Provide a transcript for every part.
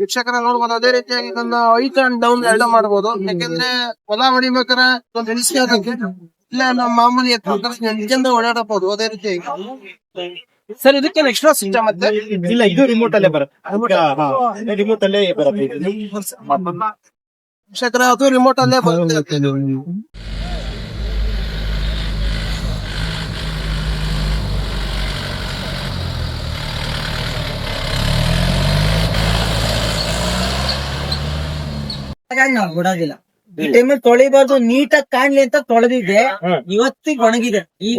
ವೀಕ್ಷಕರ ನೋಡ್ಬೋದು ಅದೇ ರೀತಿಯಾಗಿ ಇದನ್ನ ಐಟ್ ಅಂಡ್ ಡೌನ್ ಎರಡು ಮಾಡಬಹುದು ಯಾಕಂದ್ರೆ ಹೊಲ ಹೊಡಿಬೇಕಾರೆ ಒಂದು ಆಗಕ್ಕೆ ಇಲ್ಲ ನಮ್ಮ ಮಾಮೂಲಿ ನಿಜಂದ ಓಡಾಡಬಹುದು ಅದೇ ರೀತಿಯಾಗಿ. ಸರ್ ಇದಕ್ಕೆ ಎಕ್ಸ್ಟ್ರಾ ಸಿಸ್ಟಮ್ ಮತ್ತೆ? ಇಲ್ಲ ಇದು ರಿಮೋಟ್ ಅಲ್ಲೇ ಬರುತ್ತೆ. ರಿಮೋಟ್ ಅಲ್ಲೇ. ಬರುತ್ತೆ. ವೀಕ್ಷಕರ ಅದು ರಿಮೋಟ್ ಅಲ್ಲೇ ಬರುತ್ತೆ. ಹಾಗಾಗಿ ನಾವು ಬಿಡೋದಿಲ್ಲ. ಈ ಟೈಮಲ್ಲಿ ತೊಳಿಬಾರ್ದು ನೀಟಾಗಿ ಕಾಣ್ಲಿ ಅಂತ ತೊಳೆದಿದ್ದೆ. ಇವತ್ತಿಗೆ ಒಣಗಿದೆ. ಈಗ.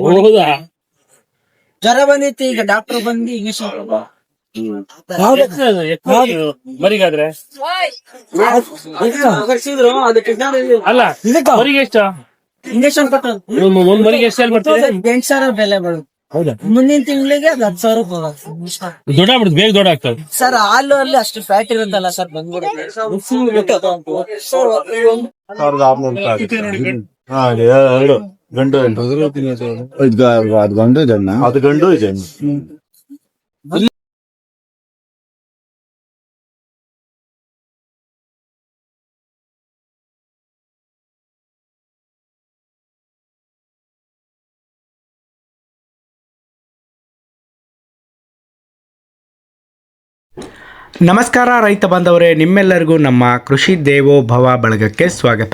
ಜ್ವರ ಬಂದಿತ್ತು ಈಗ ಡಾಕ್ಟರ್ ಬಂದು ಇಂಜೆಕ್ಷನ್ ಮರಿಗಾದ್ರೆ? ಅಲ್ಲ ಮರಿಗೆ ಎಷ್ಟು? ಇಂಜೆಕ್ಷನ್ ಕೊಟ್ಟು ಒಂದ್ ಮರಿಗೆ ಎಷ್ಟು ಸೇಲ್ ಮಾಡ್ತೀರಿ? ಎಂಟು ಸಾವಿರ ಬೆಲೆ ಬರೋದು ಹೌದಾ? ಮುಂದಿನ ತಿಂಗಳಿಗೆ ಅದು ಹತ್ತು ಸಾವಿರ ರೂಪಾಯಿ ದೊಡ್ಡ ಆಗ್ಬಿಡುತ್ತೆ ಬೇಗ ದೊಡ್ಡ ಆಗ್ತದೆ. ಸರ್ ಹಾಲು ಅಲ್ಲಿ ಅಷ್ಟು ಫ್ಯಾಟ್ ಇರುತ್ತಲ್ಲ ಸರ್ ಬಂದ್ಬಿಡುತ್ತೆ. ಗಂಡು. ಅದು ಗಂಡು ಇದೆ ಅದು ಗಂಡು ಇದು. ನಮಸ್ಕಾರ ರೈತ ಬಾಂಧವರೇ, ನಿಮ್ಮೆಲ್ಲರಿಗೂ ನಮ್ಮ ಕೃಷಿ ದೇವೋಭವ ಬಳಗಕ್ಕೆ ಸ್ವಾಗತ.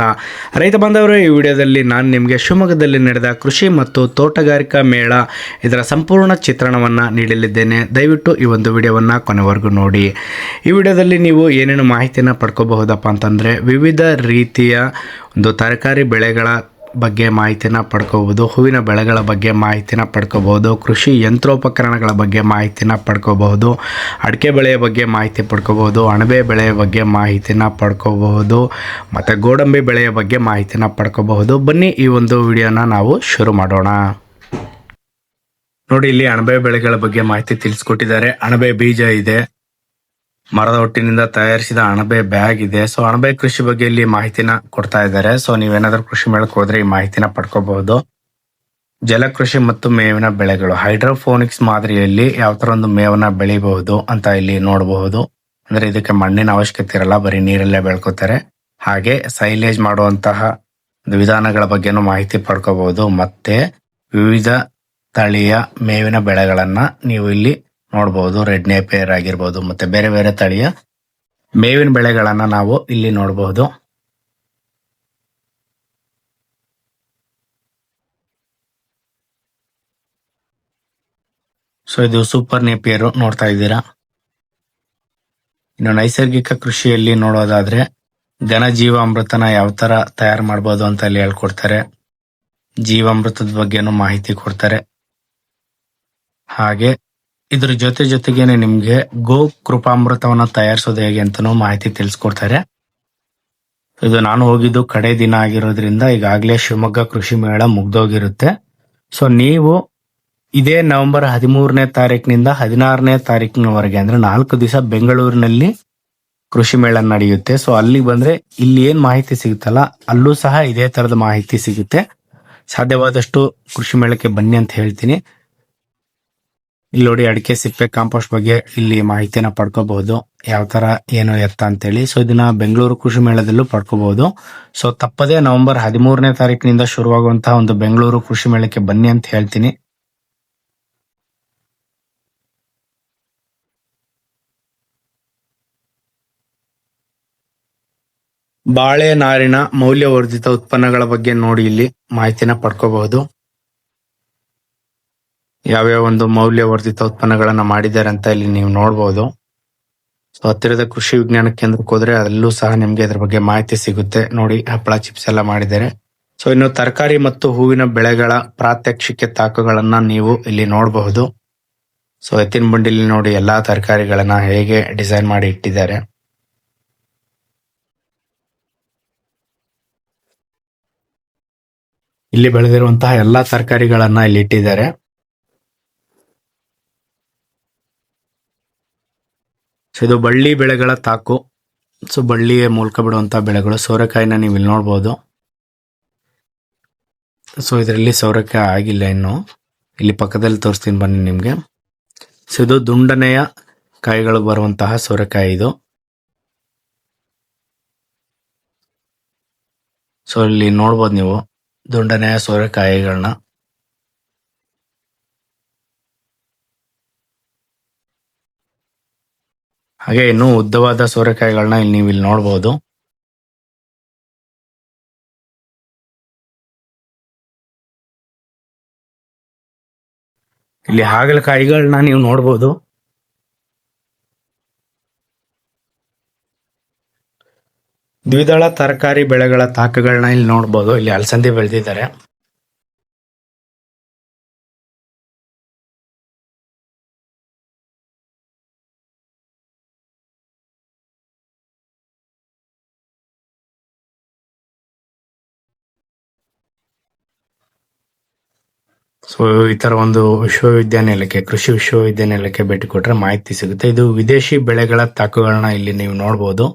ರೈತ ಬಾಂಧವರೇ, ಈ ವಿಡಿಯೋದಲ್ಲಿ ನಾನು ನಿಮಗೆ ಶಿವಮೊಗ್ಗದಲ್ಲಿ ನಡೆದ ಕೃಷಿ ಮತ್ತು ತೋಟಗಾರಿಕಾ ಮೇಳ, ಇದರ ಸಂಪೂರ್ಣ ಚಿತ್ರಣವನ್ನು ನೀಡಲಿದ್ದೇನೆ. ದಯವಿಟ್ಟು ಈ ಒಂದು ವಿಡಿಯೋವನ್ನು ಕೊನೆವರೆಗೂ ನೋಡಿ. ಈ ವಿಡಿಯೋದಲ್ಲಿ ನೀವು ಏನೇನು ಮಾಹಿತಿಯನ್ನು ಪಡ್ಕೋಬಹುದಪ್ಪ ಅಂತಂದರೆ, ವಿವಿಧ ರೀತಿಯ ಒಂದು ತರಕಾರಿ ಬೆಳೆಗಳ ಬಗ್ಗೆ ಮಾಹಿತಿನ ಪಡ್ಕೋಬೋದು, ಹೂವಿನ ಬೆಳೆಗಳ ಬಗ್ಗೆ ಮಾಹಿತಿನ ಪಡ್ಕೋಬಹುದು ಕೃಷಿ ಯಂತ್ರೋಪಕರಣಗಳ ಬಗ್ಗೆ ಮಾಹಿತಿನ ಪಡ್ಕೋಬಹುದು ಅಡಿಕೆ ಬೆಳೆಯ ಬಗ್ಗೆ ಮಾಹಿತಿ ಪಡ್ಕೋಬಹುದು ಅಣಬೆ ಬೆಳೆಯ ಬಗ್ಗೆ ಮಾಹಿತಿನ ಪಡ್ಕೋಬಹುದು ಮತ್ತು ಗೋಡಂಬಿ ಬೆಳೆಯ ಬಗ್ಗೆ ಮಾಹಿತಿನ ಪಡ್ಕೋಬಹುದು. ಬನ್ನಿ ಈ ಒಂದು ವಿಡಿಯೋನ ನಾವು ಶುರು ಮಾಡೋಣ. ನೋಡಿ, ಇಲ್ಲಿ ಅಣಬೆ ಬೆಳೆಗಳ ಬಗ್ಗೆ ಮಾಹಿತಿ ತಿಳಿಸ್ಕೊಟ್ಟಿದ್ದಾರೆ. ಅಣಬೆ ಬೀಜ ಇದೆ. ಮರದ ಒಟ್ಟಿನಿಂದ ತಯಾರಿಸಿದ ಅಣಬೆ ಬ್ಯಾಗ್ ಇದೆ. ಸೊ ಅಣಬೆ ಕೃಷಿ ಬಗ್ಗೆ ಇಲ್ಲಿ ಮಾಹಿತಿನ ಕೊಡ್ತಾ ಇದ್ದಾರೆ. ಸೊ ನೀವೇನಾದ್ರೂ ಕೃಷಿ ಮೇಳಕ್ಕೆ ಹೋದ್ರೆ ಈ ಮಾಹಿತಿನ ಪಡ್ಕೋಬಹುದು. ಜಲಕೃಷಿ ಮತ್ತು ಮೇವಿನ ಬೆಳೆಗಳು. ಹೈಡ್ರೋಫೋನಿಕ್ಸ್ ಮಾದರಿಯಲ್ಲಿ ಯಾವ ತರ ಒಂದು ಮೇವನ್ನ ಬೆಳಿಬಹುದು ಅಂತ ಇಲ್ಲಿ ನೋಡಬಹುದು. ಅಂದ್ರೆ ಇದಕ್ಕೆ ಮಣ್ಣಿನ ಅವಶ್ಯಕತೆ ಇರಲ್ಲ, ಬರೀ ನೀರಲ್ಲೇ ಬೆಳ್ಕೋತಾರೆ. ಹಾಗೆ ಸೈಲೇಜ್ ಮಾಡುವಂತಹ ವಿಧಾನಗಳ ಬಗ್ಗೆನೂ ಮಾಹಿತಿ ಪಡ್ಕೋಬಹುದು. ಮತ್ತೆ ವಿವಿಧ ತಳಿಯ ಮೇವಿನ ಬೆಳೆಗಳನ್ನ ನೀವು ಇಲ್ಲಿ ನೋಡಬಹುದು ರೆಡ್ ನೇಪಿಯರ್ ಆಗಿರ್ಬೋದು. ಮತ್ತೆ ಬೇರೆ ಬೇರೆ ತಳಿಯ ಮೇವಿನ ಬೆಳೆಗಳನ್ನ ನಾವು ಇಲ್ಲಿ ನೋಡಬಹುದು ಸೊ, ಇದು ಸೂಪರ್ ನೇಪಿಯರ್ ನೋಡ್ತಾ ಇದ್ದೀರಾ? ಇನ್ನು ನೈಸರ್ಗಿಕ ಕೃಷಿಯಲ್ಲಿ ನೋಡೋದಾದ್ರೆ ಘನ ಜೀವಾಮೃತನ ಯಾವ ತರ ತಯಾರು ಮಾಡ್ಬೋದು ಅಂತ ಅಲ್ಲಿ ಹೇಳ್ಕೊಡ್ತಾರೆ. ಜೀವಾಮೃತದ ಬಗ್ಗೆನು ಮಾಹಿತಿ ಕೊಡ್ತಾರೆ. ಹಾಗೆ ಇದ್ರ ಜೊತೆ ಜೊತೆಗೇನೆ ನಿಮ್ಗೆ ಗೋ ಕೃಪಾಮೃತವನ್ನ ತಯಾರಿಸೋದು ಹೇಗೆ ಅಂತಾನೂ ಮಾಹಿತಿ ತಿಳಿಸ್ಕೊಡ್ತಾರೆ. ಇದು ನಾನು ಹೋಗಿದ್ದು ಕಡೆ ದಿನ ಆಗಿರೋದ್ರಿಂದ ಈಗಾಗಲೇ ಶಿವಮೊಗ್ಗ ಕೃಷಿ ಮೇಳ ಮುಗ್ದೋಗಿರುತ್ತೆ. ಸೊ ನೀವು ಇದೇ ನವೆಂಬರ್ ಹದಿಮೂರನೇ ತಾರೀಕಿನಿಂದ ಹದಿನಾರನೇ ತಾರೀಕಿನವರೆಗೆ ಅಂದ್ರೆ ನಾಲ್ಕು ದಿವಸ ಬೆಂಗಳೂರಿನಲ್ಲಿ ಕೃಷಿ ಮೇಳ ನಡೆಯುತ್ತೆ. ಸೊ ಅಲ್ಲಿ ಬಂದ್ರೆ ಇಲ್ಲಿ ಏನ್ ಮಾಹಿತಿ ಸಿಗುತ್ತಲ್ಲ, ಅಲ್ಲೂ ಸಹ ಇದೇ ತರದ ಮಾಹಿತಿ ಸಿಗುತ್ತೆ. ಸಾಧ್ಯವಾದಷ್ಟು ಕೃಷಿ ಮೇಳಕ್ಕೆ ಬನ್ನಿ ಅಂತ ಹೇಳ್ತೀನಿ. ಇಲ್ಲಿ ನೋಡಿ ಅಡಿಕೆ, ಸಿಪ್ಪೆ, ಕಾಂಪೋಸ್ಟ್ ಬಗ್ಗೆ ಇಲ್ಲಿ ಮಾಹಿತಿನ ಪಡ್ಕೋಬಹುದು. ಯಾವ ತರ, ಏನು ಎತ್ತ ಅಂತೇಳಿ. ಸೊ ಇದನ್ನ ಬೆಂಗಳೂರು ಕೃಷಿ ಮೇಳದಲ್ಲೂ ಪಡ್ಕೋಬಹುದು. ಸೊ ತಪ್ಪದೇ ನವೆಂಬರ್ ಹದಿಮೂರನೇ ತಾರೀಕಿನಿಂದ ಶುರುವಾಗುವಂತಹ ಒಂದು ಬೆಂಗಳೂರು ಕೃಷಿ ಮೇಳಕ್ಕೆ ಬನ್ನಿ ಅಂತ ಹೇಳ್ತೀನಿ. ಬಾಳೆ ನಾರಿನ ಮೌಲ್ಯವರ್ಧಿತ ಉತ್ಪನ್ನಗಳ ಬಗ್ಗೆ ನೋಡಿ ಇಲ್ಲಿ ಮಾಹಿತಿನ ಪಡ್ಕೋಬಹುದು. ಯಾವ್ಯಾವ ಒಂದು ಮೌಲ್ಯವರ್ಧಿತ ಉತ್ಪನ್ನಗಳನ್ನ ಮಾಡಿದ್ದಾರೆ ಅಂತ ಇಲ್ಲಿ ನೀವು ನೋಡಬಹುದು ಸೊ ಹತ್ತಿರದ ಕೃಷಿ ವಿಜ್ಞಾನ ಕೇಂದ್ರಕ್ಕೆ ಹೋದ್ರೆ ಅಲ್ಲೂ ಸಹ ನಿಮ್ಗೆ ಅದ್ರ ಬಗ್ಗೆ ಮಾಹಿತಿ ಸಿಗುತ್ತೆ. ನೋಡಿ, ಹಪ್ಪಳ ಚಿಪ್ಸ್ ಎಲ್ಲ ಮಾಡಿದ್ದಾರೆ. ಸೊ ಇನ್ನು ತರಕಾರಿ ಮತ್ತು ಹೂವಿನ ಬೆಳೆಗಳ ಪ್ರಾತ್ಯಕ್ಷಿಕೆ ತಾಕುಗಳನ್ನ ನೀವು ಇಲ್ಲಿ ನೋಡಬಹುದು. ಸೊ ಎತ್ತಿನ ಬಂಡಿಲಿ ನೋಡಿ ಎಲ್ಲಾ ತರಕಾರಿಗಳನ್ನ ಹೇಗೆ ಡಿಸೈನ್ ಮಾಡಿ ಇಟ್ಟಿದ್ದಾರೆ. ಇಲ್ಲಿ ಬೆಳೆದಿರುವಂತಹ ಎಲ್ಲಾ ತರಕಾರಿಗಳನ್ನ ಇಲ್ಲಿ ಇಟ್ಟಿದ್ದಾರೆ. ಸೊ ಇದು ಬಳ್ಳಿ ಬೆಳೆಗಳ ತಾಕು. ಸೊ ಬಳ್ಳಿಯ ಮೂಲಕ ಬಿಡುವಂತಹ ಬೆಳೆಗಳು. ಸೋರೆಕಾಯಿನ ನೀವು ಇಲ್ಲಿ ನೋಡಬಹುದು ಸೊ ಇದರಲ್ಲಿ ಸೋರೆಕಾಯಿ ಆಗಿಲ್ಲ ಇನ್ನು. ಇಲ್ಲಿ ಪಕ್ಕದಲ್ಲಿ ತೋರಿಸ್ತೀನಿ ಬನ್ನಿ ನಿಮಗೆ. ಸೊ ಇದು ದುಂಡನೆಯ ಕಾಯಿಗಳು ಬರುವಂತಹ ಸೋರೆಕಾಯಿ ಇದು. ಸೊ ಇಲ್ಲಿ ನೋಡ್ಬೋದು ನೀವು ದುಂಡನೆಯ ಸೋರೆಕಾಯಿಗಳನ್ನ. ಹಾಗೆ ಇನ್ನೂ ಉದ್ದವಾದ ಸೋರೆಕಾಯಿಗಳನ್ನ ಇಲ್ಲಿ ನೀವು ಇಲ್ಲಿ ನೋಡಬಹುದು ಇಲ್ಲಿ ಹಾಗಲಕಾಯಿಗಳನ್ನ ನೀವು ನೋಡಬಹುದು ದ್ವಿದಳ ತರಕಾರಿ ಬೆಳೆಗಳ ತಾಕಗಳನ್ನ ಇಲ್ಲಿ ನೋಡಬಹುದು ಇಲ್ಲಿ ಅಲಸಂದಿ ಬೆಳೆದಿದ್ದಾರೆ. ಸೊ, ಈ ತರ ಒಂದು ವಿಶ್ವವಿದ್ಯಾನಿಲಯಕ್ಕೆ, ಕೃಷಿ ವಿಶ್ವವಿದ್ಯಾನಿಲಯಕ್ಕೆ ಭೇಟಿ ಕೊಟ್ರೆ ಮಾಹಿತಿ ಸಿಗುತ್ತೆ. ಇದು ವಿದೇಶಿ ಬೆಳೆಗಳ ತಾಕುಗಳನ್ನ ಇಲ್ಲಿ ನೀವು ನೋಡಬಹುದು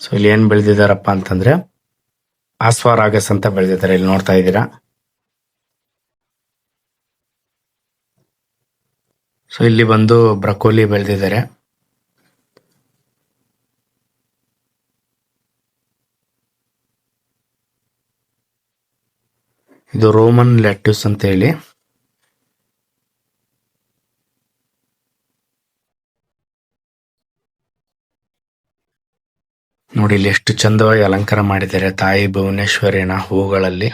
ಸೊ, ಇಲ್ಲಿ ಏನ್ ಬೆಳೆದಿದ್ದಾರಪ್ಪ ಅಂತಂದ್ರೆ ಆಸ್ವಾರಾಗಸ್ ಅಂತ ಬೆಳೆದಿದ್ದಾರೆ ಇಲ್ಲಿ ನೋಡ್ತಾ ಇದ್ದೀರಾ? ಸೊ, ಇಲ್ಲಿ ಬಂದು ಬ್ರಕೋಲಿ ಬೆಳೆದಿದ್ದಾರೆ. ಇದು ರೋಮನ್ ಲೆಟ್ಯೂಸ್ ಅಂತ ಹೇಳಿ ನೋಡಿ ಇಲ್ಲಿ ಎಷ್ಟು ಚಂದವಾಗಿ ಅಲಂಕಾರ ಮಾಡಿದ್ದಾರೆ. ತಾಯಿ ಭುವನೇಶ್ವರಿನ ಹೂಗಳಲ್ಲಿ.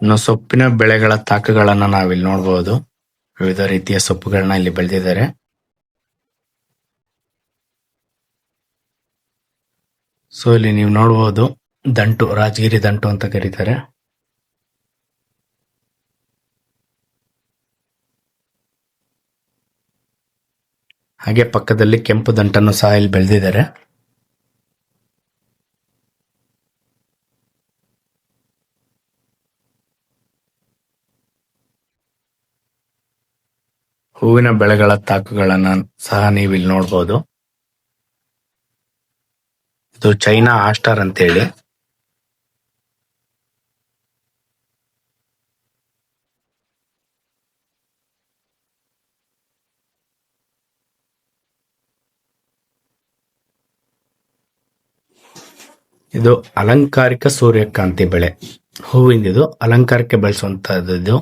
ಇನ್ನು ಸೊಪ್ಪಿನ ಬೆಳೆಗಳ ತಾಕಗಳನ್ನ ನಾವಿಲ್ಲಿ ನೋಡಬಹುದು ವಿವಿಧ ರೀತಿಯ ಸೊಪ್ಪುಗಳನ್ನ ಇಲ್ಲಿ ಬೆಳೆದಿದ್ದಾರೆ. ಸೊ ಇಲ್ಲಿ ನೀವು ನೋಡಬಹುದು ದಂಟು, ರಾಜಗಿರಿ ದಂಟು ಅಂತ ಕರೀತಾರೆ. ಹಾಗೆ ಪಕ್ಕದಲ್ಲಿ ಕೆಂಪು ದಂಟನ್ನು ಸಹ ಇಲ್ಲಿ ಬೆಳೆದಿದ್ದಾರೆ. ಹೂವಿನ ಬೆಳೆಗಳ ತಾಕುಗಳನ್ನ ಸಹ ನೀವು ಇಲ್ಲಿ ನೋಡಬಹುದು ಇದು ಚೈನಾ ಆಸ್ಟಾರ್ ಅಂತೇಳಿ. ಇದು ಅಲಂಕಾರಿಕ ಸೂರ್ಯಕಾಂತಿ ಬೆಳೆ. ಹೂವಿಂದಿದು ಅಲಂಕಾರಕ್ಕೆ ಬಳಸುವಂತದ್ದು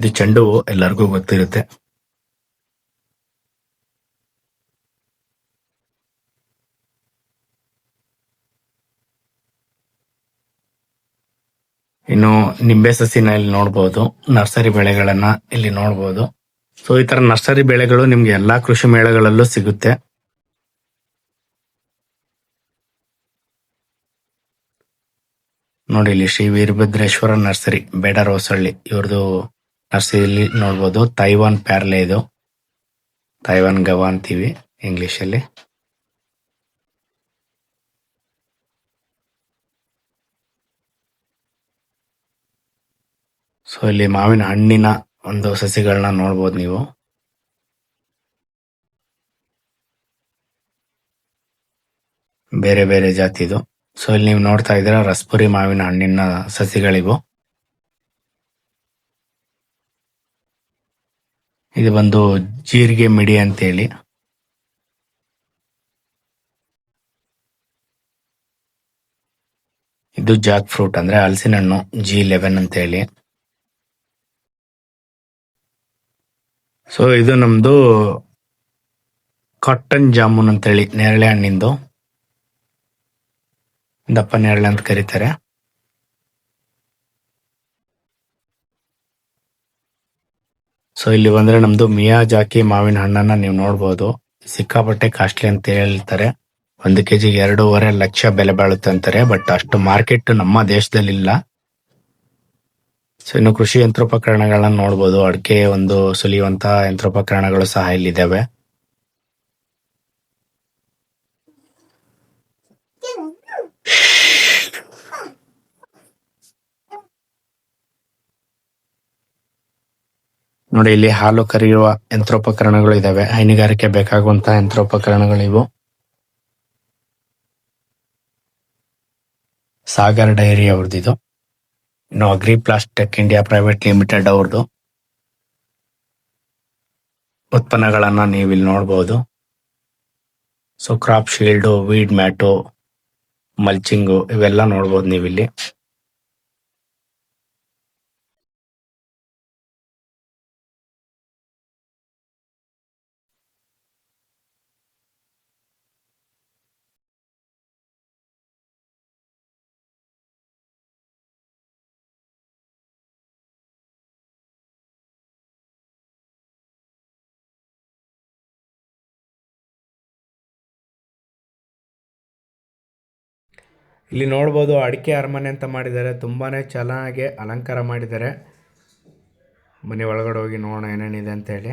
ಇದು ಚೆಂಡು ಎಲ್ಲರಿಗೂ ಗೊತ್ತಿರುತ್ತೆ. ಇನ್ನು ನಿಂಬೆ ಸಸಿನ ಇಲ್ಲಿ ನೋಡಬಹುದು ನರ್ಸರಿ ಬೆಳೆಗಳನ್ನ ಇಲ್ಲಿ ನೋಡಬಹುದು ಸೊ ಈ ತರ ನರ್ಸರಿ ಬೆಳೆಗಳು ನಿಮ್ಗೆ ಎಲ್ಲಾ ಕೃಷಿ ಮೇಳಗಳಲ್ಲೂ ಸಿಗುತ್ತೆ. ನೋಡಿ, ಇಲ್ಲಿ ಶ್ರೀ ವೀರಭದ್ರೇಶ್ವರ ನರ್ಸರಿ, ಬೇಡ ಹೊಸಳ್ಳಿ ಇವ್ರದ್ದು ನರ್ಸರಿಯಲ್ಲಿ ನೋಡ್ಬೋದು. ತೈವಾನ್ ಪ್ಯಾರ್ಲೆ ಇದು. ತೈವಾನ್ ಗವ ಅಂತೀವಿ ಇಂಗ್ಲಿಷ್ ಅಲ್ಲಿ ಸೊ ಇಲ್ಲಿ ಮಾವಿನ ಹಣ್ಣಿನ ಒಂದು ಸಸಿಗಳನ್ನ ನೋಡ್ಬೋದು ನೀವು. ಬೇರೆ ಬೇರೆ ಜಾತಿದು. ಸೊ ಇಲ್ಲಿ ನೀವು ನೋಡ್ತಾ ಇದ್ದೀರಾ ರಸ್ಪುರಿ ಮಾವಿನ ಹಣ್ಣಿನ ಸಸಿಗಳಿವು. ಇದು ಬಂದು ಜೀರಿಗೆ ಮಿಡಿ ಅಂತೇಳಿ. ಇದು ಜಾಕ್ ಫ್ರೂಟ್ ಅಂದ್ರೆ ಹಲಸಿನ ಹಣ್ಣು ಜಿ ಲೆವೆನ್ ಅಂತ ಹೇಳಿ ಸೊ ಇದು ನಮ್ದು ಕಾಟನ್ ಜಾಮೂನ್ ಅಂತೇಳಿ, ನೇರಳೆ ಹಣ್ಣಿಂದು. ದಪ್ಪ ನೇರಳೆ ಅಂತ ಕರೀತಾರೆ. ಸೊ ಇಲ್ಲಿ ಬಂದ್ರೆ ನಮ್ದು ಮಿಯಾ ಜಾಕಿ ಮಾವಿನ ಹಣ್ಣನ್ನ ನೀವು ನೋಡ್ಬೋದು. ಸಿಕ್ಕಾಪಟ್ಟೆ ಕಾಸ್ಟ್ಲಿ ಅಂತ ಹೇಳ್ತಾರೆ. ಒಂದು ಕೆಜಿ ಎರಡೂವರೆ ಲಕ್ಷ ಬೆಲೆ ಬಾಳುತ್ತೆ ಅಂತಾರೆ. ಬಟ್ ಅಷ್ಟು ಮಾರ್ಕೆಟ್ ನಮ್ಮ ದೇಶದಲ್ಲಿ ಇಲ್ಲ ಸೊ ಇನ್ನು ಕೃಷಿ ಯಂತ್ರೋಪಕರಣಗಳನ್ನ ನೋಡ್ಬೋದು. ಅಡಿಕೆ ಒಂದು ಸುಲಿಯುವಂತ ಯಂತ್ರೋಪಕರಣಗಳು ಸಹ ಇಲ್ಲಿದ್ದಾವೆ. ನೋಡಿ, ಇಲ್ಲಿ ಹಾಲು ಕರೆಯುವ ಯಂತ್ರೋಪಕರಣಗಳು ಇದಾವೆ. ಹೈನುಗಾರಿಕೆ ಬೇಕಾಗುವಂತಹ ಯಂತ್ರೋಪಕರಣಗಳು ಇವು. ಸಾಗರ್ ಡೈರಿ ಅವ್ರದ್ದು ಇನ್ನು agri plastech India private limited ಅವ್ರದ್ದು. ಉತ್ಪನ್ನಗಳನ್ನ ನೀವು ಇಲ್ಲಿ ನೋಡಬಹುದು so, crop shield, weed mat, mulching, ಇವೆಲ್ಲ ನೋಡ್ಬೋದು ನೀವಿಲ್ಲಿ. ಇಲ್ಲಿ ನೋಡ್ಬೋದು ಅಡಿಕೆ ಅರಮನೆ ಅಂತ ಮಾಡಿದ್ದಾರೆ. ತುಂಬಾ ಚೆನ್ನಾಗಿ ಅಲಂಕಾರ ಮಾಡಿದ್ದಾರೆ. ಮನೆ ಒಳಗಡೆ ಹೋಗಿ ನೋಡೋಣ ಏನೇನಿದೆ ಅಂತೇಳಿ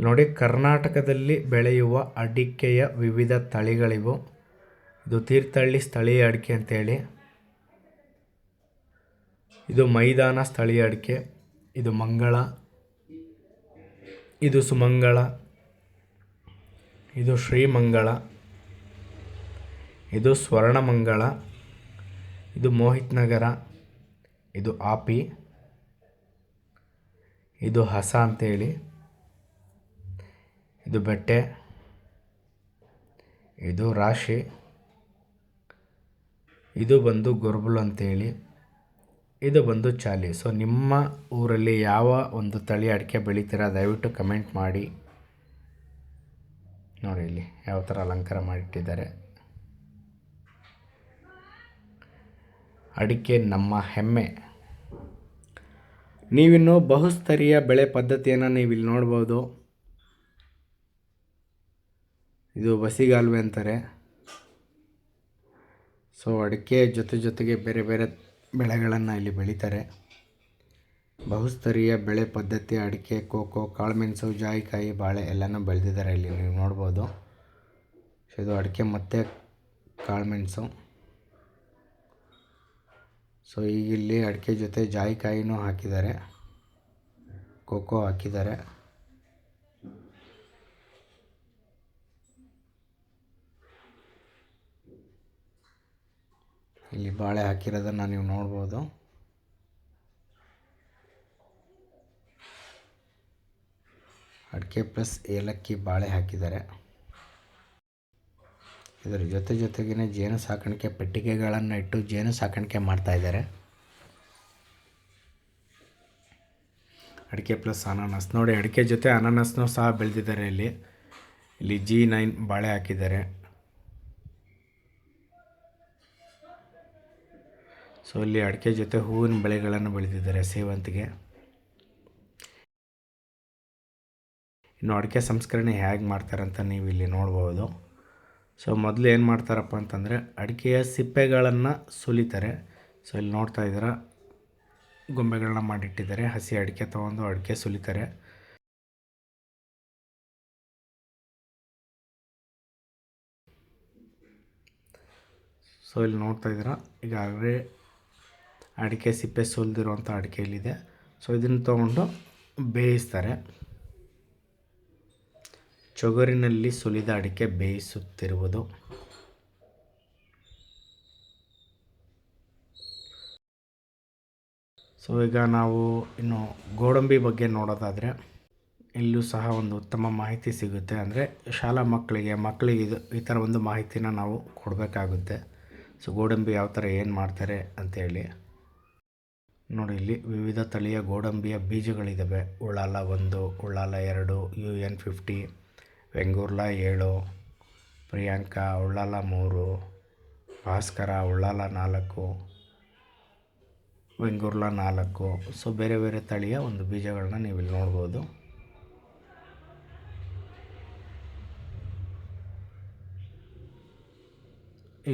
ನೋಡಿ, ಕರ್ನಾಟಕದಲ್ಲಿ ಬೆಳೆಯುವ ಅಡಿಕೆಯ ವಿವಿಧ ತಳಿಗಳಿವು. ಇದು ತೀರ್ಥಹಳ್ಳಿ ಸ್ಥಳೀಯ ಅಡಿಕೆ ಅಂತೇಳಿ ಇದು ಮೈದಾನ ಸ್ಥಳೀಯ ಅಡಿಕೆ. ಇದು ಮಂಗಳ. ಇದು ಸುಮಂಗಳ. ಇದು ಶ್ರೀಮಂಗಳ, ಇದು ಸ್ವರ್ಣಮಂಗಳ, ಇದು ಮೋಹಿತ್ ನಗರ ಇದು ಆಪಿ, ಇದು ಹಸ ಅಂತೇಳಿ, ಇದು ಬೆಟ್ಟೆ, ಇದು ರಾಶಿ, ಇದು ಬಂದು ಗೊರ್ಬುಲ್ ಅಂತೇಳಿ, ಇದು ಬಂದು ಚಾಲಿ. ಸೊ ನಿಮ್ಮ ಊರಲ್ಲಿ ಯಾವ ಒಂದು ತಳಿ ಅಡಿಕೆ ಬೆಳಿತೀರಾ ದಯವಿಟ್ಟು ಕಮೆಂಟ್ ಮಾಡಿ. ನೋಡಿ ಇಲ್ಲಿ ಯಾವ ಥರ ಅಲಂಕಾರ ಮಾಡಿಟ್ಟಿದ್ದಾರೆ. ಅಡಿಕೆ ನಮ್ಮ ಹೆಮ್ಮೆ. ನೀವಿನ್ನು ಬಹುಸ್ತರೀಯ ಬೆಳೆ ಪದ್ಧತಿಯನ್ನು ನೀವು ಇಲ್ಲಿ ನೋಡ್ಬೋದು. ಇದು ಬಸಿಗಾಲ್ವೆ ಅಂತಾರೆ. ಸೊ ಅಡಿಕೆ ಜೊತೆ ಜೊತೆಗೆ ಬೇರೆ ಬೇರೆ ಬೆಳೆಗಳನ್ನು ಇಲ್ಲಿ ಬೆಳೀತಾರೆ. ಬಹುಸ್ತರೀಯ ಬೆಳೆ ಪದ್ಧತಿ, ಅಡಿಕೆ, ಕೋಕೋ, ಕಾಳುಮೆಣಸು, ಜಾಯಿಕಾಯಿ, ಬಾಳೆ ಎಲ್ಲನೂ ಬೆಳೆದಿದ್ದಾರೆ ಇಲ್ಲಿ. ನೀವು ನೋಡ್ಬೋದು. ಇದು ಅಡಿಕೆ ಮತ್ತು ಕಾಳುಮೆಣಸು. ಸೊ, ಈಗ ಇಲ್ಲಿ ಅಡಿಕೆ ಜೊತೆ ಜಾಯಿಕಾಯಿನೂ ಹಾಕಿದ್ದಾರೆ. ಕೋಕೋ ಹಾಕಿದ್ದಾರೆ. ಇಲ್ಲಿ ಬಾಳೆ ಹಾಕಿರೋದನ್ನು ನೀವು ನೋಡ್ಬೋದು. ಅಡಿಕೆ ಪ್ಲಸ್ ಏಲಕ್ಕಿ ಬಾಳೆ ಹಾಕಿದ್ದಾರೆ. ಇದರ ಜೊತೆ ಜೊತೆಗೇ ಜೇನು ಸಾಕಾಣಿಕೆ ಪೆಟ್ಟಿಗೆಗಳನ್ನು ಇಟ್ಟು ಜೇನು ಸಾಕಾಣಿಕೆ ಮಾಡ್ತಾ ಇದ್ದಾರೆ. ಅಡಿಕೆ ಪ್ಲಸ್ ಅನಾನಸ್. ನೋಡಿ, ಅಡಿಕೆ ಜೊತೆ ಅನಾನಸ್ನೂ ಸಹ ಬೆಳೆದಿದ್ದಾರೆ ಇಲ್ಲಿ. ಇಲ್ಲಿ ಜಿ ನೈನ್ ಬಾಳೆ ಹಾಕಿದ್ದಾರೆ. ಸೊ ಇಲ್ಲಿ ಅಡಿಕೆ ಜೊತೆ ಹೂವಿನ ಬೆಳೆಗಳನ್ನು ಬೆಳೆದಿದ್ದಾರೆ ಸೇವಂತಿಗೆ. ಇನ್ನು ಅಡಿಕೆ ಸಂಸ್ಕರಣೆ ಹೇಗೆ ಮಾಡ್ತಾರಂತ ನೀವು ಇಲ್ಲಿ ನೋಡ್ಬೋದು. ಸೊ ಮೊದಲು ಏನು ಮಾಡ್ತಾರಪ್ಪ ಅಂತಂದರೆ ಅಡಿಕೆಯ ಸಿಪ್ಪೆಗಳನ್ನು ಸುಲಿತಾರೆ. ಸೊ ಇಲ್ಲಿ ನೋಡ್ತಾ ಇದ್ದೀರ ಗೊಂಬೆಗಳನ್ನ ಮಾಡಿಟ್ಟಿದ್ದಾರೆ. ಹಸಿ ಅಡಿಕೆ ತೊಗೊಂಡು ಅಡಿಕೆ ಸುಲಿತಾರೆ. ಸೊ ಇಲ್ಲಿ ನೋಡ್ತಾ ಇದ್ದೀರ, ಈಗಾಗಲೇ ಅಡಿಕೆ ಸಿಪ್ಪೆ ಸುಲಿದಿರುವಂಥ ಅಡಿಕೆ ಇಲ್ಲಿದೆ ಸೊ ಇದನ್ನು ತೊಗೊಂಡು ಬೇಯಿಸ್ತಾರೆ. ಚೊಗರಿನಲ್ಲಿ ಸುಲಿದ ಅಡಿಕೆ ಬೇಯಿಸುತ್ತಿರುವುದು. ಸೊ ಈಗ ನಾವು ಇನ್ನು ಗೋಡಂಬಿ ಬಗ್ಗೆ ನೋಡೋದಾದರೆ ಇಲ್ಲೂ ಸಹ ಒಂದು ಉತ್ತಮ ಮಾಹಿತಿ ಸಿಗುತ್ತೆ. ಅಂದರೆ ಶಾಲಾ ಮಕ್ಕಳಿಗೆ ಮಕ್ಕಳಿಗೆ ಇದು ಈ ಥರ ಒಂದು ಮಾಹಿತಿನ ನಾವು ಕೊಡಬೇಕಾಗುತ್ತೆ. ಸೊ ಗೋಡಂಬಿ ಯಾವ ಥರ ಏನು ಮಾಡ್ತಾರೆ ಅಂತೇಳಿ. ನೋಡಿ, ಇಲ್ಲಿ ವಿವಿಧ ತಳಿಯ ಗೋಡಂಬಿಯ ಬೀಜಗಳಿದ್ದಾವೆ ಉಳ್ಳಾಲ ಒಂದು, ಉಳ್ಳಾಲ ಎರಡು ಯು ಎನ್ ಫಿಫ್ಟಿ ವೆಂಗೂರ್ಲ ಏಳು, ಪ್ರಿಯಾಂಕಾ ಉಳ್ಳಾಲ ಮೂರು, ಭಾಸ್ಕರ ಉಳ್ಳಾಲ ನಾಲ್ಕು, ವೆಂಗೂರ್ಲ ನಾಲ್ಕು. ಸೊ ಬೇರೆ ಬೇರೆ ತಳಿಯ ಒಂದು ಬೀಜಗಳನ್ನ ನೀವು ಇಲ್ಲಿ ನೋಡ್ಬೋದು.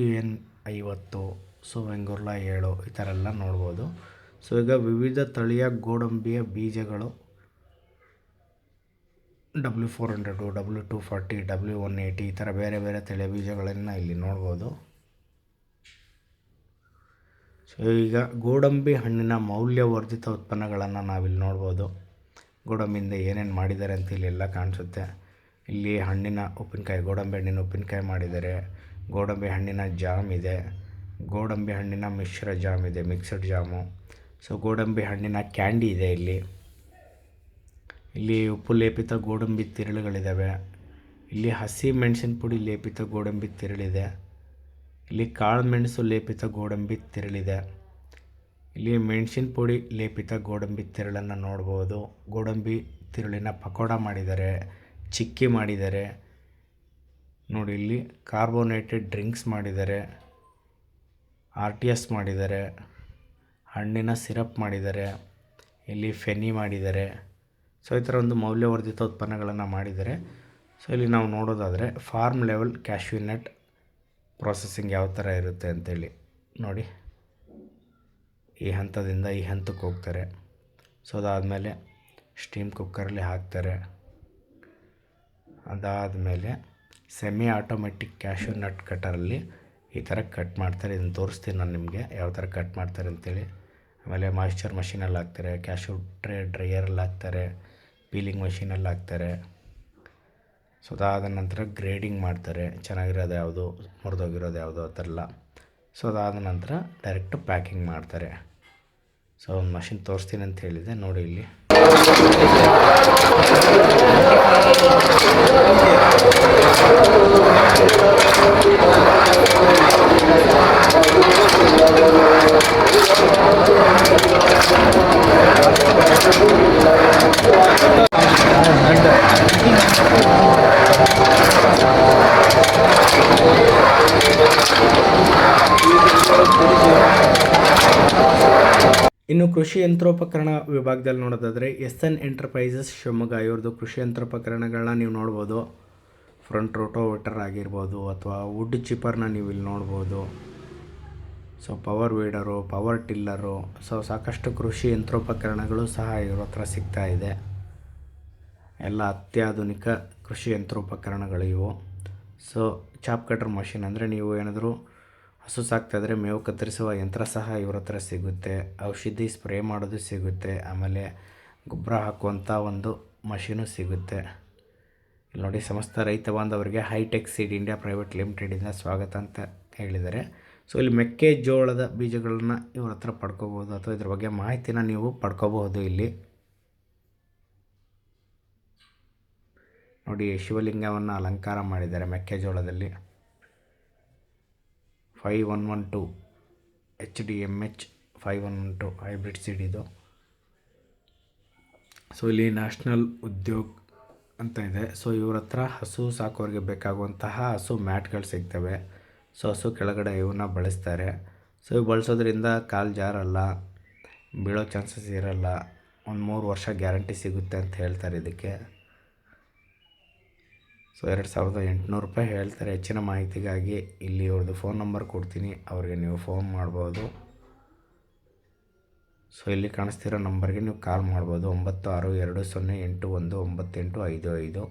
ಯು ಎನ್ ಐವತ್ತು ಸೊ ವೆಂಗೂರ್ಲ ಏಳು, ಈ ಥರ ಎಲ್ಲ ನೋಡ್ಬೋದು. ಸೊ ಈಗ ವಿವಿಧ ತಳಿಯ ಗೋಡಂಬಿಯ ಬೀಜಗಳು W four hundred W two forty W one eighty ಈ ಥರ ಬೇರೆ ಬೇರೆ ತಳಿಯ ಬೀಜಗಳನ್ನು ಇಲ್ಲಿ ನೋಡ್ಬೋದು. ಸೊ ಈಗ ಗೋಡಂಬಿ ಹಣ್ಣಿನ ಮೌಲ್ಯವರ್ಧಿತ ಉತ್ಪನ್ನಗಳನ್ನು ನಾವಿಲ್ಲಿ ನೋಡ್ಬೋದು. ಗೋಡಂಬಿಯಿಂದ ಏನೇನು ಮಾಡಿದ್ದಾರೆ ಅಂತ ಇಲ್ಲಿ ಎಲ್ಲ ಕಾಣಿಸುತ್ತೆ. ಇಲ್ಲಿ ಹಣ್ಣಿನ ಉಪ್ಪಿನಕಾಯಿ, ಗೋಡಂಬಿ ಹಣ್ಣಿನ ಉಪ್ಪಿನಕಾಯಿ ಮಾಡಿದ್ದಾರೆ. ಗೋಡಂಬಿ ಹಣ್ಣಿನ ಜಾಮ್ ಇದೆ. ಗೋಡಂಬಿ ಹಣ್ಣಿನ ಮಿಶ್ರ ಜಾಮ್ ಇದೆ ಮಿಕ್ಸಡ್ ಜಾಮು. ಸೊ ಗೋಡಂಬಿ ಹಣ್ಣಿನ ಕ್ಯಾಂಡಿ ಇದೆ ಇಲ್ಲಿ. ಇಲ್ಲಿ ಉಪ್ಪು ಲೇಪಿತ ಗೋಡಂಬಿ ತಿರುಳುಗಳಿದ್ದಾವೆ ಇಲ್ಲಿ ಹಸಿ ಮೆಣಸಿನ ಪುಡಿ ಲೇಪಿತ ಗೋಡಂಬಿ ತಿರುಳಿದೆ. ಇಲ್ಲಿ ಕಾಳು ಮೆಣಸು ಲೇಪಿತ ಗೋಡಂಬಿ ತಿರುಳಿದೆ. ಇಲ್ಲಿ ಮೆಣಸಿನ ಪುಡಿ ಲೇಪಿತ ಗೋಡಂಬಿ ತಿರುಳನ್ನು ನೋಡ್ಬೋದು. ಗೋಡಂಬಿ ತಿರುಳಿನ ಪಕೋಡ ಮಾಡಿದ್ದಾರೆ, ಚಿಕ್ಕಿ ಮಾಡಿದ್ದಾರೆ. ನೋಡಿ, ಇಲ್ಲಿ ಕಾರ್ಬೋನೇಟೆಡ್ ಡ್ರಿಂಕ್ಸ್ ಮಾಡಿದ್ದಾರೆ, ಆರ್ ಟಿ ಎಸ್ ಮಾಡಿದ್ದಾರೆ, ಹಣ್ಣಿನ ಸಿರಪ್ ಮಾಡಿದ್ದಾರೆ, ಇಲ್ಲಿ ಫೆನಿ ಮಾಡಿದ್ದಾರೆ. ಸೊ, ಈ ಥರ ಒಂದು ಮೌಲ್ಯವರ್ಧಿತ ಉತ್ಪನ್ನಗಳನ್ನು ಮಾಡಿದ್ದಾರೆ. ಸೊ, ಇಲ್ಲಿ ನಾವು ನೋಡೋದಾದರೆ farm level cashew nut processing ಯಾವ ಥರ ಇರುತ್ತೆ ಅಂತೇಳಿ ನೋಡಿ. ಈ ಹಂತದಿಂದ ಈ ಹಂತಕ್ಕೆ ಹೋಗ್ತಾರೆ. ಸೊ, ಅದಾದಮೇಲೆ ಸ್ಟೀಮ್ ಕುಕ್ಕರಲ್ಲಿ ಹಾಕ್ತಾರೆ. ಅದಾದಮೇಲೆ ಸೆಮಿ ಆಟೋಮೆಟಿಕ್ ಕ್ಯಾಶ್ಯೂ ನಟ್ ಕಟರಲ್ಲಿ ಈ ಥರ ಕಟ್ ಮಾಡ್ತಾರೆ. ಇದನ್ನು ತೋರಿಸ್ತೀನಿ ನಾನು ನಿಮಗೆ ಯಾವ ಥರ ಕಟ್ ಮಾಡ್ತಾರೆ ಅಂತೇಳಿ. ಆಮೇಲೆ ಮಾಯಿಶ್ಚರ್ ಮಷೀನಲ್ಲಿ ಹಾಕ್ತಾರೆ ಕ್ಯಾಶ್ಯೂ ಟ್ರೇ ಡ್ರೈಯರಲ್ಲಿ ಹಾಕ್ತಾರೆ. ಪೀಲಿಂಗ್ ಮಷೀನಲ್ಲಿ ಹಾಕ್ತಾರೆ ಸೊ ಅದಾದ ನಂತರ ಗ್ರೇಡಿಂಗ್ ಮಾಡ್ತಾರೆ. ಚೆನ್ನಾಗಿರೋದು ಯಾವುದು, ಮುರಿದೋಗಿರೋದು ಯಾವುದು ಆ ಥರ ಎಲ್ಲ ಸೊ ಅದಾದ ನಂತರ ಡೈರೆಕ್ಟ್ ಪ್ಯಾಕಿಂಗ್ ಮಾಡ್ತಾರೆ. ಸೊ ಒಂದು ಮಷಿನ್ ತೋರಿಸ್ತೀನಿ ಅಂತ ಹೇಳಿದೆ. ನೋಡಿ ಇಲ್ಲಿ. ಕೃಷಿ ಯಂತ್ರೋಪಕರಣ ವಿಭಾಗದಲ್ಲಿ ನೋಡೋದಾದರೆ ಎಸ್ ಎನ್ ಎಂಟರ್ಪ್ರೈಸಸ್ ಶಿವಮೊಗ್ಗ. ಇವ್ರದ್ದು ಕೃಷಿ ಯಂತ್ರೋಪಕರಣಗಳನ್ನ ನೀವು ನೋಡ್ಬೋದು. ಫ್ರಂಟ್ ರೋಟೋವೇಟರ್ ಆಗಿರ್ಬೋದು ಅಥವಾ ವುಡ್ ಚಿಪ್ಪರ್ನ ನೀವು ಇಲ್ಲಿ ನೋಡ್ಬೋದು. So power weeder power tiller so ಸಾಕಷ್ಟು ಕೃಷಿ ಯಂತ್ರೋಪಕರಣಗಳು ಸಹ ಇವ್ರ ಹತ್ರ ಸಿಗ್ತಾ ಇದೆ. ಎಲ್ಲ ಅತ್ಯಾಧುನಿಕ ಕೃಷಿ ಯಂತ್ರೋಪಕರಣಗಳು ಇವು ಸೊ ಚಾಪ್ ಕಟರ್ ಮಷಿನ್ ಅಂದರೆ ನೀವು ಏನಾದರೂ ಹಸು ಸಾಕ್ತಾಯಿದ್ರೆ ಮೇವು ಕತ್ತರಿಸುವ ಯಂತ್ರ ಸಹ ಇವ್ರ ಹತ್ರ ಸಿಗುತ್ತೆ. ಔಷಧಿ ಸ್ಪ್ರೇ ಮಾಡೋದು ಸಿಗುತ್ತೆ. ಆಮೇಲೆ ಗೊಬ್ಬರ ಹಾಕುವಂಥ ಒಂದು ಮಷೀನು ಸಿಗುತ್ತೆ. ಇಲ್ಲಿ ನೋಡಿ ಸಮಸ್ತ ರೈತ ಬಾಂಧವರಿಗೆ ಹೈಟೆಕ್ ಸೀಡ್ ಇಂಡಿಯಾ ಪ್ರೈವೇಟ್ ಲಿಮಿಟೆಡಿಂದ ಸ್ವಾಗತ ಅಂತ ಹೇಳಿದ್ದಾರೆ. ಸೊ ಇಲ್ಲಿ ಮೆಕ್ಕೆಜೋಳದ ಬೀಜಗಳನ್ನ ಇವ್ರ ಹತ್ರ ಪಡ್ಕೋಬೋದು ಅಥವಾ ಇದ್ರ ಬಗ್ಗೆ ಮಾಹಿತಿನ ನೀವು ಪಡ್ಕೋಬಹುದು ಇಲ್ಲಿ. ನೋಡಿ ಶಿವಲಿಂಗವನ್ನು ಅಲಂಕಾರ ಮಾಡಿದ್ದಾರೆ ಮೆಕ್ಕೆಜೋಳದಲ್ಲಿ. Five one one two H D M H five one one two hybrid seed ಇದು. ಸೊ ಇಲ್ಲಿ ನ್ಯಾಷನಲ್ ಉದ್ಯೋಗ್ ಅಂತ ಇದೆ. ಸೊ ಇವ್ರ ಹತ್ರ ಹಸು ಸಾಕೋರಿಗೆ ಬೇಕಾಗುವಂತಹ ಹಸು ಮ್ಯಾಟ್ಗಳು ಸಿಗ್ತವೆ. ಸೊ ಹಸು ಕೆಳಗಡೆ ಇವನ್ನ ಬಳಸ್ತಾರೆ. ಸೊ ಇವು ಬಳಸೋದ್ರಿಂದ ಕಾಲು ಜಾರಲ್ಲ, ಬೀಳೋ ಚಾನ್ಸಸ್ ಇರಲ್ಲ. ಒಂದು ಮೂರು ವರ್ಷ ಗ್ಯಾರಂಟಿ ಸಿಗುತ್ತೆ ಅಂತ ಹೇಳ್ತಾರೆ ಇದಕ್ಕೆ. ಸೊ ಎರಡು ಸಾವಿರದ ಎಂಟುನೂರು ರೂಪಾಯಿ ಹೇಳ್ತಾರೆ ಹೆಚ್ಚಿನ ಮಾಹಿತಿಗಾಗಿ. ಇಲ್ಲಿ ಅವ್ರದ್ದು ಫೋನ್ ನಂಬರ್ ಕೊಡ್ತೀನಿ. ಅವ್ರಿಗೆ ನೀವು ಫೋನ್ ಮಾಡ್ಬೋದು. ಸೊ ಇಲ್ಲಿ ಕಾಣಿಸ್ತಿರೋ ನಂಬರ್ಗೆ ನೀವು ಕಾಲ್ ಮಾಡ್ಬೋದು. ಒಂಬತ್ತು ಆರು ಎರಡು ಸೊನ್ನೆ ಎಂಟು ಒಂದು ಒಂಬತ್ತೆಂಟು ಐದು ಐದು.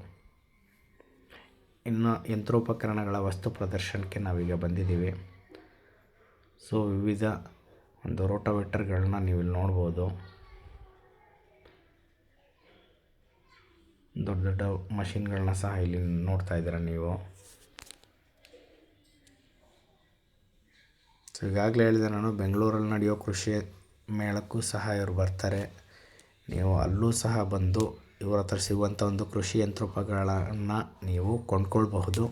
ಇನ್ನು ಯಂತ್ರೋಪಕರಣಗಳ ವಸ್ತು ಪ್ರದರ್ಶನಕ್ಕೆ ನಾವೀಗ ಬಂದಿದ್ದೀವಿ. ಸೊ ವಿವಿಧ ಒಂದು ರೋಟೋವೇಟರ್ಗಳನ್ನ ನೀವು ಇಲ್ಲಿ ನೋಡ್ಬೋದು. ದೊಡ್ಡ ದೊಡ್ಡ ಮಷಿನ್ಗಳನ್ನ ಸಹ ಇಲ್ಲಿ ನೋಡ್ತಾ ಇದ್ದೀರ ನೀವು. ಸೊ ಈಗಾಗಲೇ ಹೇಳಿದೆ ನಾನು, ಬೆಂಗಳೂರಲ್ಲಿ ನಡೆಯೋ ಕೃಷಿ ಮೇಳಕ್ಕೂ ಸಹ ಇವರು ಬರ್ತಾರೆ. ನೀವು ಅಲ್ಲೂ ಸಹ ಬಂದು ಇವ್ರ ಹತ್ರ ಸಿಗುವಂಥ ಒಂದು ಕೃಷಿ ಯಂತ್ರೋಪಕರಣಗಳನ್ನು ನೀವು ಕೊಂಡ್ಕೊಳ್ಬಹುದು.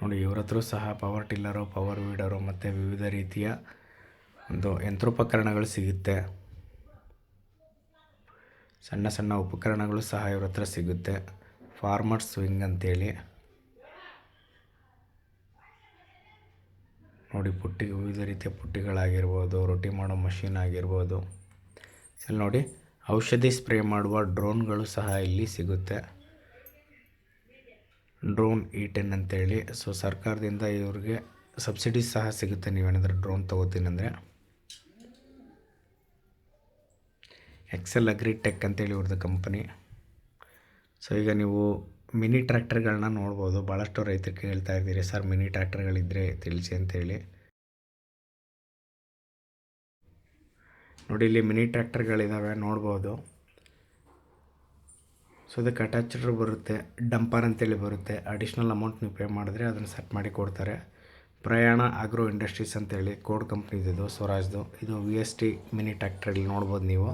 ನೋಡಿ, ಇವ್ರ ಹತ್ರ ಸಹ ಪವರ್ ಟಿಲ್ಲರು ಪವರ್ ವೀಡರು ಮತ್ತು ವಿವಿಧ ರೀತಿಯ ಒಂದು ಯಂತ್ರೋಪಕರಣಗಳು ಸಿಗುತ್ತೆ. ಸಣ್ಣ ಸಣ್ಣ ಉಪಕರಣಗಳು ಸಹ ಇವ್ರ ಹತ್ರ ಸಿಗುತ್ತೆ. ಫಾರ್ಮರ್ ಸ್ವಿಂಗ್ ಅಂತೇಳಿ. ನೋಡಿ ಪುಟ್ಟಿ, ವಿವಿಧ ರೀತಿಯ ಪುಟ್ಟಿಗಳಾಗಿರ್ಬೋದು, ರೊಟ್ಟಿ ಮಾಡೋ ಮಷೀನ್ ಆಗಿರ್ಬೋದು. ಇಲ್ಲಿ ನೋಡಿ ಔಷಧಿ ಸ್ಪ್ರೇ ಮಾಡುವ ಡ್ರೋನ್ಗಳು ಸಹ ಇಲ್ಲಿ ಸಿಗುತ್ತೆ. ಡ್ರೋನ್ ಇ ಟೆನ್ ಅಂತೇಳಿ. ಸೊ ಸರ್ಕಾರದಿಂದ ಇವ್ರಿಗೆ ಸಬ್ಸಿಡಿ ಸಹ ಸಿಗುತ್ತೆ. ನೀವೇನಾದರೂ ಡ್ರೋನ್ ತೊಗೋತೀನಿ ಅಂದರೆ ಎಕ್ಸೆಲ್ ಅಗ್ರಿ ಟೆಕ್ ಅಂತೇಳಿ ಇವ್ರದ್ದು ಕಂಪನಿ ಸೊ ಈಗ ನೀವು ಮಿನಿ ಟ್ರ್ಯಾಕ್ಟರ್ಗಳನ್ನ ನೋಡ್ಬೋದು. ಭಾಳಷ್ಟು ರೈತರು ಕೇಳ್ತಾ ಇದ್ದೀರಿ, ಸರ್ ಮಿನಿ ಟ್ರ್ಯಾಕ್ಟರ್ಗಳಿದ್ದರೆ ತಿಳಿಸಿ ಅಂತೇಳಿ. ನೋಡಿ, ಇಲ್ಲಿ ಮಿನಿ ಟ್ರ್ಯಾಕ್ಟರ್ಗಳಿದ್ದಾವೆ ನೋಡ್ಬೋದು. ಸೊ ಅದಕ್ಕೆ ಅಟ್ಯಾಚರ್ ಬರುತ್ತೆ ಡಂಪರ್ ಅಂತೇಳಿ ಬರುತ್ತೆ. ಅಡಿಷ್ನಲ್ ಅಮೌಂಟ್ ನೀವು ಪೇ ಮಾಡಿದ್ರೆ ಅದನ್ನು ಸೆಟ್ ಮಾಡಿ ಕೊಡ್ತಾರೆ. ಪ್ರಯಾಣ ಆಗ್ರೋ ಇಂಡಸ್ಟ್ರೀಸ್ ಅಂತೇಳಿ ಕೋಡ್ ಕಂಪ್ನಿದು ಸ್ವರಾಜ್ದು ಇದು V S T mini tractor ಇಲ್ಲಿ ನೋಡ್ಬೋದು ನೀವು.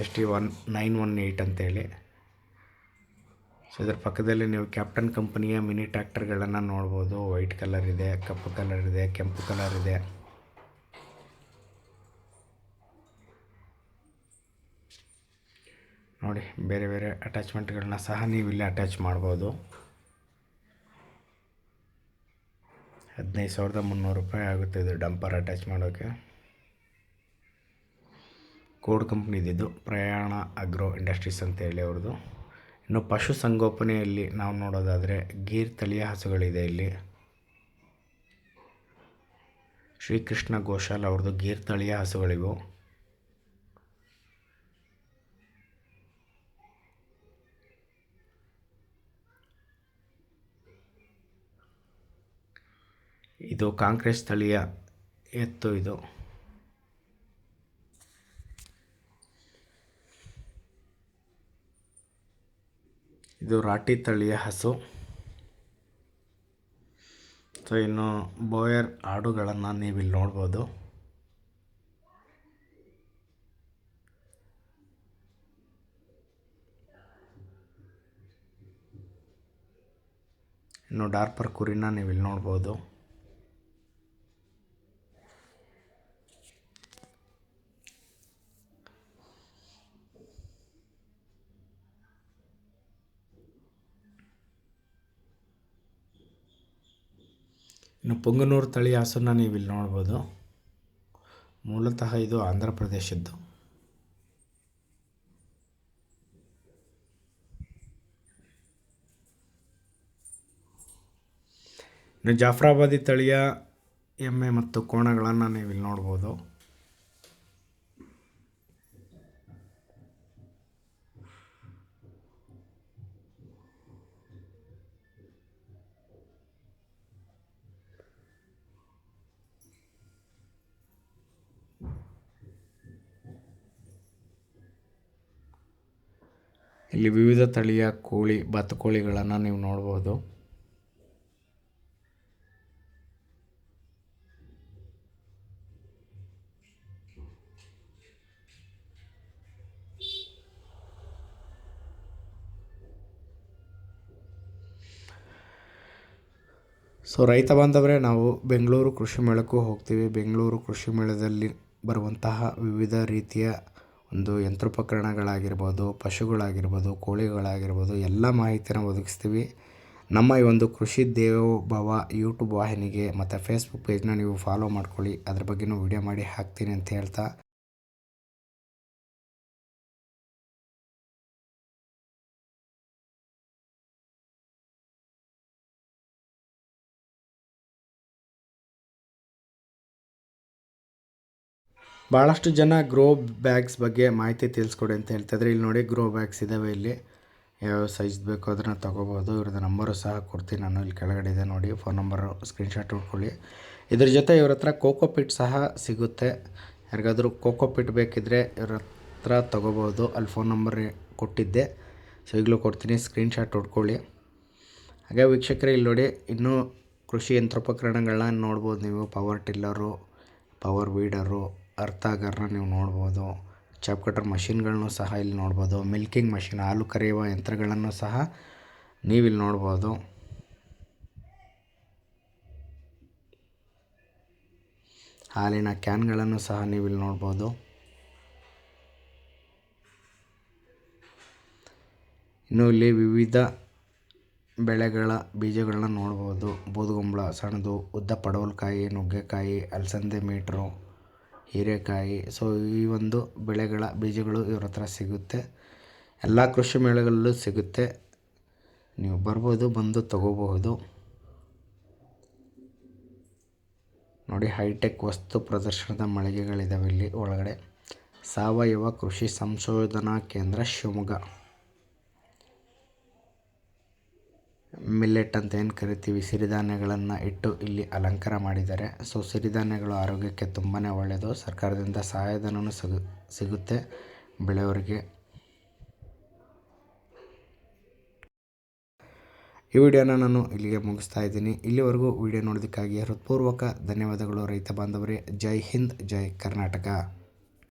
S T one nine one eight ಅಂತೇಳಿ. ಸೊ ಇದರ ಪಕ್ಕದಲ್ಲಿ ನೀವು ಕ್ಯಾಪ್ಟನ್ ಕಂಪನಿಯ ಮಿನಿ ಟ್ಯಾಕ್ಟರ್ಗಳನ್ನು ನೋಡ್ಬೋದು. ವೈಟ್ ಕಲರ್ ಇದೆ, ಕಪ್ಪು ಕಲರ್ ಇದೆ, ಕೆಂಪು ಕಲರ್ ಇದೆ. ನೋಡಿ, ಬೇರೆ ಬೇರೆ ಅಟ್ಯಾಚ್ಮೆಂಟ್ಗಳನ್ನ ಸಹ ನೀವು ಇಲ್ಲಿ ಅಟ್ಯಾಚ್ ಮಾಡ್ಬೋದು. ಹದಿನೈದು ಸಾವಿರದ ಮುನ್ನೂರು ರೂಪಾಯಿ ಆಗುತ್ತೆ ಇದು ಡಂಪರ್ ಅಟ್ಯಾಚ್ ಮಾಡೋಕ್ಕೆ ಕೋಡ್ ಕಂಪ್ನಿದಿದ್ದು ಪ್ರಯಾಣ ಅಗ್ರೋ ಇಂಡಸ್ಟ್ರೀಸ್ ಅಂತ ಹೇಳಿ ಅವ್ರದ್ದು. ಇನ್ನು ಪಶು ಸಂಗೋಪನೆಯಲ್ಲಿ ನಾವು ನೋಡೋದಾದರೆ ಗೀರ್ ತಳಿಯ ಹಸುಗಳಿದೆ ಇಲ್ಲಿ. ಶ್ರೀಕೃಷ್ಣ ಘೋಷಾಲ್ ಅವ್ರದ್ದು ಗೀರ್ ತಳಿಯ ಹಸುಗಳಿವು. ಇದು ಕಾಂಗ್ರೆಸ್ ಸ್ಥಳೀಯ ಎತ್ತು ಇದು. ಇದು ರಾಟಿ ತಳಿಯ ಹಸು. ಸೊ, ಇನ್ನು ಬೋಯರ್ ಆಡುಗಳನ್ನು ನೀವಿಲ್ಲಿ ನೋಡ್ಬೋದು. ಇನ್ನು ಡಾರ್ಪರ್ ಕುರಿನ ನೀವಿಲ್ಲಿ ನೋಡ್ಬೋದು. ಇನ್ನು ಪುಂಗನೂರು ತಳಿ ಹಸುನ ನೀವು ಇಲ್ಲಿ ನೋಡ್ಬೋದು. ಮೂಲತಃ ಇದು ಆಂಧ್ರ ಪ್ರದೇಶದ್ದು. ಇನ್ನು ಜಾಫ್ರಾಬಾದಿ ತಳಿಯ ಎಮ್ಮೆ ಮತ್ತು ಕೋಣಗಳನ್ನು ನೀವು ಇಲ್ಲಿ ನೋಡ್ಬೋದು. ಇಲ್ಲಿ ವಿವಿಧ ತಳಿಯ ಕೋಳಿ ಬಾತುಕೋಳಿಗಳನ್ನು ನೀವು ನೋಡ್ಬೋದು. ಸೊ ರೈತ ಬಾಂಧವರೇ, ನಾವು ಬೆಂಗಳೂರು ಕೃಷಿ ಮೇಳಕ್ಕೂ ಹೋಗ್ತೀವಿ. ಬೆಂಗಳೂರು ಕೃಷಿ ಮೇಳದಲ್ಲಿ ಬರುವಂತಹ ವಿವಿಧ ರೀತಿಯ ಒಂದು ಯಂತ್ರೋಪಕರಣಗಳಾಗಿರ್ಬೋದು, ಪಶುಗಳಾಗಿರ್ಬೋದು, ಕೋಳಿಗಳಾಗಿರ್ಬೋದು, ಎಲ್ಲ ಮಾಹಿತಿನ ಒದಗಿಸ್ತೀವಿ. ನಮ್ಮ ಈ ಒಂದು ಕೃಷಿ ದೇವೋಭವ ಯೂಟ್ಯೂಬ್ ವಾಹಿನಿಗೆ ಮತ್ತು ಫೇಸ್ಬುಕ್ ಪೇಜ್ನ ನೀವು ಫಾಲೋ ಮಾಡ್ಕೊಳ್ಳಿ. ಅದ್ರ ಬಗ್ಗೆಯೂ ವಿಡಿಯೋ ಮಾಡಿ ಹಾಕ್ತೀನಿ ಅಂತ ಹೇಳ್ತಾ ಭಾಳಷ್ಟು ಜನ ಗ್ರೋ ಬ್ಯಾಗ್ಸ್ ಬಗ್ಗೆ ಮಾಹಿತಿ ತಿಳಿಸ್ಕೊಡಿ ಅಂತ ಹೇಳ್ತಾಯಿದ್ರೆ ಇಲ್ಲಿ ನೋಡಿ ಗ್ರೋ ಬ್ಯಾಗ್ಸ್ ಇದ್ದಾವೆ ಇಲ್ಲಿ. ಯಾವ ಸೈಜ್ ಬೇಕೋ ಅದನ್ನು ತೊಗೋಬೋದು. ಇವ್ರದ್ದು ನಂಬರು ಸಹ ಕೊಡ್ತೀನಿ ನಾನು. ಇಲ್ಲಿ ಕೆಳಗಡೆ ಇದೆ ನೋಡಿ. ಫೋನ್ ನಂಬರು ಸ್ಕ್ರೀನ್ಶಾಟ್ ಹೊಡ್ಕೊಳ್ಳಿ. ಇದ್ರ ಜೊತೆ ಇವ್ರ ಹತ್ರ ಕೋಕೋ ಪಿಟ್ ಸಹ ಸಿಗುತ್ತೆ. ಯಾರಿಗಾದರೂ ಕೋಕೋ ಪಿಟ್ ಬೇಕಿದ್ದರೆ ಇವ್ರ ಹತ್ರ ತೊಗೋಬೋದು. ಅಲ್ಲಿ ಫೋನ್ ನಂಬರ್ ಕೊಟ್ಟಿದ್ದೆ. ಸೊ, ಈಗಲೂ ಕೊಡ್ತೀನಿ. ಸ್ಕ್ರೀನ್ಶಾಟ್ ಹೊಡ್ಕೊಳ್ಳಿ. ಹಾಗೆ ವೀಕ್ಷಕರೇ, ಇಲ್ಲಿ ನೋಡಿ ಇನ್ನೂ ಕೃಷಿ ಯಂತ್ರೋಪಕರಣಗಳನ್ನ ನೋಡ್ಬೋದು ನೀವು. ಪವರ್ ಟಿಲ್ಲರು, ಪವರ್ ವೀಡರು ಅರ್ಥಾಗರ್ನ ನೀವು ನೋಡ್ಬೋದು. ಚಾಪ್ ಕಟರ್ ಮಷೀನ್ಗಳನ್ನು ಸಹ ಇಲ್ಲಿ ನೋಡ್ಬೋದು. ಮಿಲ್ಕಿಂಗ್ ಮಷಿನ್, ಹಾಲು ಕರೆಯುವ ಯಂತ್ರಗಳನ್ನು ಸಹ ನೀವಿಲ್ಲಿ ನೋಡ್ಬೋದು. ಹಾಲಿನ ಕ್ಯಾನ್ಗಳನ್ನು ಸಹ ನೀವಿಲ್ಲಿ ನೋಡ್ಬೋದು. ಇನ್ನು ಇಲ್ಲಿ ವಿವಿಧ ಬೆಳೆಗಳ ಬೀಜಗಳನ್ನ ನೋಡ್ಬೋದು. ಬೂದುಗುಂಬಳ ಸಣ್ಣದು, ಉದ್ದ ಪಡವಲಕಾಯಿ, ನುಗ್ಗೆಕಾಯಿ, ಅಲಸಂದೆ ಮೀಟ್ರು ಹೀರೆಕಾಯಿ. ಸೊ ಈ ಒಂದು ಬೆಳೆಗಳ ಬೀಜಗಳು ಇವ್ರ ಹತ್ರ ಸಿಗುತ್ತೆ. ಎಲ್ಲ ಕೃಷಿ ಮೇಳಗಳಲ್ಲೂ ಸಿಗುತ್ತೆ. ನೀವು ಬರ್ಬೋದು, ಬಂದು ತಗೋಬಹುದು. ನೋಡಿ, ಹೈಟೆಕ್ ವಸ್ತು ಪ್ರದರ್ಶನದ ಮಳಿಗೆಗಳಿದ್ದಾವೆ ಇಲ್ಲಿ ಒಳಗಡೆ. ಸಾವಯವ ಕೃಷಿ ಸಂಶೋಧನಾ ಕೇಂದ್ರ ಶಿವಮೊಗ್ಗ. ಮಿಲ್ಲೆಟ್ ಅಂತ ಏನು ಕರಿತೀವಿ? ಸಿರಿಧಾನ್ಯಗಳನ್ನು ಇಟ್ಟು ಇಲ್ಲಿ ಅಲಂಕಾರ ಮಾಡಿದ್ದಾರೆ. ಸೊ ಸಿರಿಧಾನ್ಯಗಳು ಆರೋಗ್ಯಕ್ಕೆ ತುಂಬಾ ಒಳ್ಳೆಯದು ಸರ್ಕಾರದಿಂದ ಸಹಾಯಧನವೂ ಸಿಗು, ಸಿಗುತ್ತೆ ಬೆಳೆಯವರಿಗೆ ಈ ವಿಡಿಯೋನ ನಾನು ಇಲ್ಲಿಗೆ ಮುಗಿಸ್ತಾ ಇದ್ದೀನಿ. ಇಲ್ಲಿವರೆಗೂ ವಿಡಿಯೋ ನೋಡೋದಕ್ಕಾಗಿ ಹೃತ್ಪೂರ್ವಕ ಧನ್ಯವಾದಗಳು ರೈತ ಬಾಂಧವರೇ. ಜೈ ಹಿಂದ್, ಜೈ ಕರ್ನಾಟಕ.